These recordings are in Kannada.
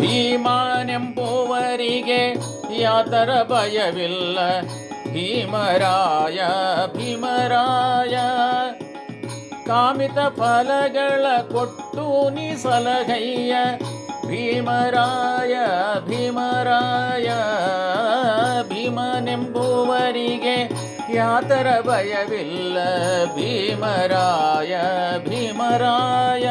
ಭೀಮನೆಂಬುವರಿಗೆ ಯಾತರ ಭಯವಿಲ್ಲ. ಭೀಮರಾಯ ಭೀಮರಾಯ, ಕಾಮಿತ ಫಲಗಳ ಕೊಟ್ಟು ನೀ ಸಲಹಯ್ಯ ಭೀಮರಾಯ ಭೀಮರಾಯ, ಭೀಮನೆಂಬುವರಿಗೆ ಯಾತರ ಭಯವಿಲ್ಲ. ಭೀಮರಾಯ ಭೀಮರಾಯ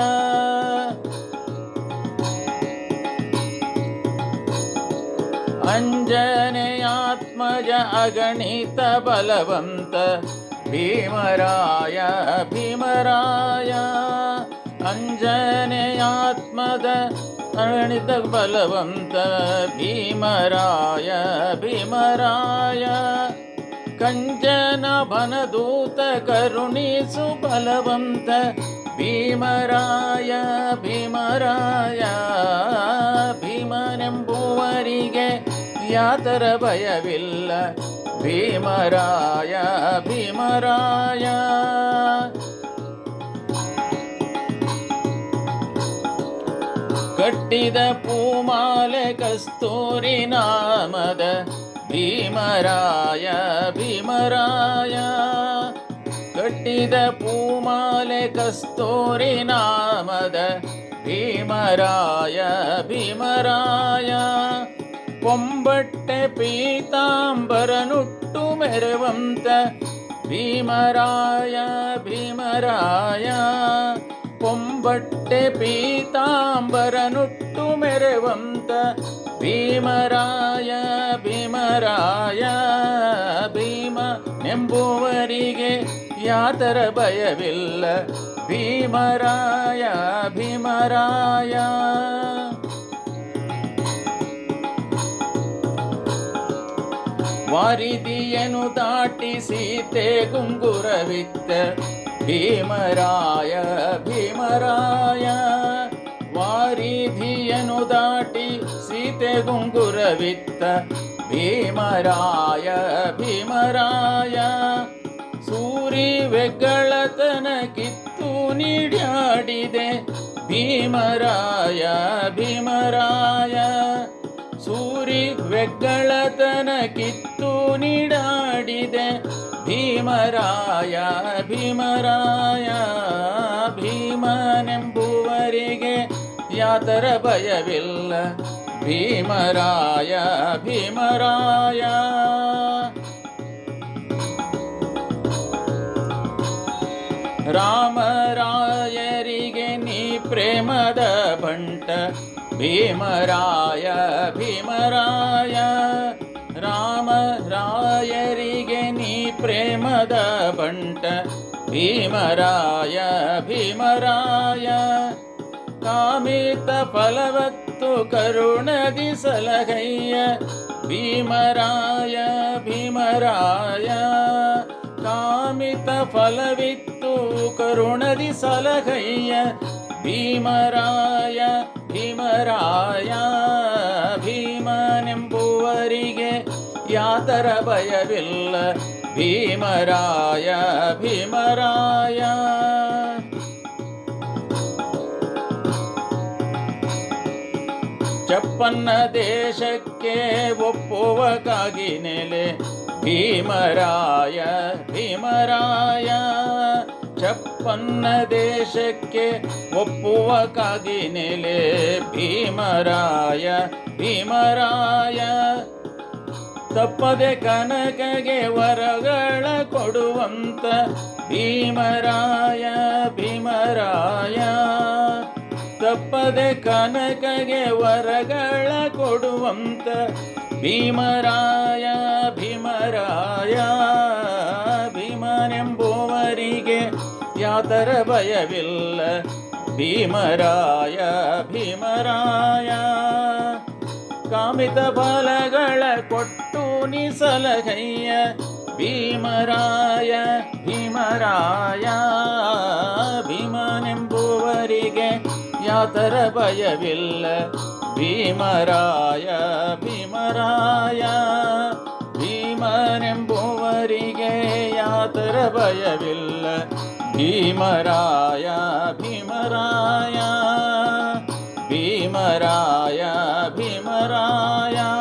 अगणित बलवन्त भीमराय भीमराय। अञ्जनेयात्मद अगणित बलवन्त भीमराय भीमराय। कञ्चनभनदूतकरुणी बलवन्त भीमराय भीमराय। भीमनेम्बु ಯಾತರ ಭಯವಿಲ್ಲ. ಭೀಮರಾಯ ಭೀಮರಾಯ. ಕಟ್ಟಿದ ಪೂಮಾಲೆ ಕಸ್ತೂರಿ ನಾಮದ ಭೀಮರಾಯ ಭೀಮರಾಯ. ಕಟ್ಟಿದ ಪೂಮಾಲೆ ಕಸ್ತೂರಿ ನಾಮದ ಭೀಮರಾಯ ಭೀಮರಾಯ. ಕೊಂಬಟ್ಟೆ ಪೀತಾಂಬರನುಟ್ಟು ಮೆರವಂತ ಭೀಮರಾಯ ಭೀಮರಾಯ. ಕೊಂಬಟ್ಟೆ ಪೀತಾಂಬರನುಟ್ಟು ಮೆರವಂತ ಭೀಮರಾಯ ಭೀಮರಾಯ. ಭೀಮ ಎಂಬುವರಿಗೆ ಯಾತರ ಭಯವಿಲ್ಲ. ಭೀಮರಾಯ ಭೀಮರಾಯ. ವಾರಿದಿಯನು ದಾಟಿ ಸೀತೆ ಗುಂಗುರವಿತ್ತ. ಭೀಮರಾಯ ಭೀಮರಾಯ ವಾರಿಧಿಯನು ದಾಟಿ ಸೀತೆ ಗುಂಗುರವಿತ್ತ. ಭೀಮರಾಯ ಭೀಮರಾಯ, ಸೂರಿ ವೆಗ್ಗಳತನ ಕಿತ್ತು ನೀಡಾಡಿದೆ ಭೀಮರಾಯ ಭೀಮರಾಯ ಸೂರಿ ವೆಗ್ಗಳತನ ಕಿತ್ತು ನೀಡಾಡಿದೆ. ಭೀಮರಾಯ ಭೀಮರಾಯ, ಭೀಮನೆಂಬುವರಿಗೆ ಯಾತರ ಭಯವಿಲ್ಲ. ಭೀಮರಾಯ ಭೀಮರಾಯ. ರಾಮರಾಯರಿಗೆ ನೀ ಪ್ರೇಮದ ಬಂಟ. ಭೀಮರಾಯ ಭೀಮರಾಯ, ರಾಮರಾಯರಿಗೆ ನೀ ಪ್ರೇಮದ ಬಂಟ. ಭೀಮರಾಯ ಭೀಮರಾಯ, ಕಾಮಿತ ಫಲವತ್ತು ಕರುಣದಿ ಸಲಹಯ್ಯ ಭೀಮರಾಯ ಭೀಮರಾಯ, ಕಾಮಿತ ಫಲವಿತ್ತು ಕರುಣದಿ ಸಲಹಯ್ಯ ಭೀಮರಾಯ ಭೀಮರಾಯ ಭೀಮನೆಂಬುವರಿಗೆ ಯಾತರ ಭಯವಿಲ್ಲ. ಭೀಮರಾಯ ಭೀಮರಾಯ. ಚಪ್ಪನ್ನ ದೇಶಕ್ಕೆ ಒಪ್ಪುವಕ್ಕಾಗಿ ನೆಲೆ ಭೀಮರಾಯ ಭೀಮರಾಯ. ಚಪ್ಪನ್ನ ದೇಶಕ್ಕೆ ಒಪ್ಪುವ ನೆಲೆ. ಭೀಮರಾಯ ಭೀಮರಾಯ, ತಪ್ಪದೆ ಕನಕಗೆ ವರಗಳ ಕೊಡುವಂತ ಭೀಮರಾಯ ಭೀಮರಾಯ. ತಪ್ಪದೆ ಕನಕಗೆ ವರಗಳ ಕೊಡುವಂತ ಭೀಮರಾಯ. ಯಾತರ ಭಯವಿಲ್ಲ ಭೀಮರಾಯ ಭೀಮರಾಯ ಕಾಮಿತ ಫಲಗಳ ಕೊಟ್ಟು ನೀ ಸಲಹಯ್ಯ ಭೀಮರಾಯ ಭೀಮರಾಯ ಭೀಮನೆಂಬುವರಿಗೆ ಯಾತರ ಭಯವಿಲ್ಲ ಭೀಮರಾಯ ಭೀಮರಾಯ ಭೀಮನೆಂಬುವರಿಗೆ ಯಾತರ ಭಯವಿಲ್ಲ भीमराय भीमराय भीमराय भीमराया।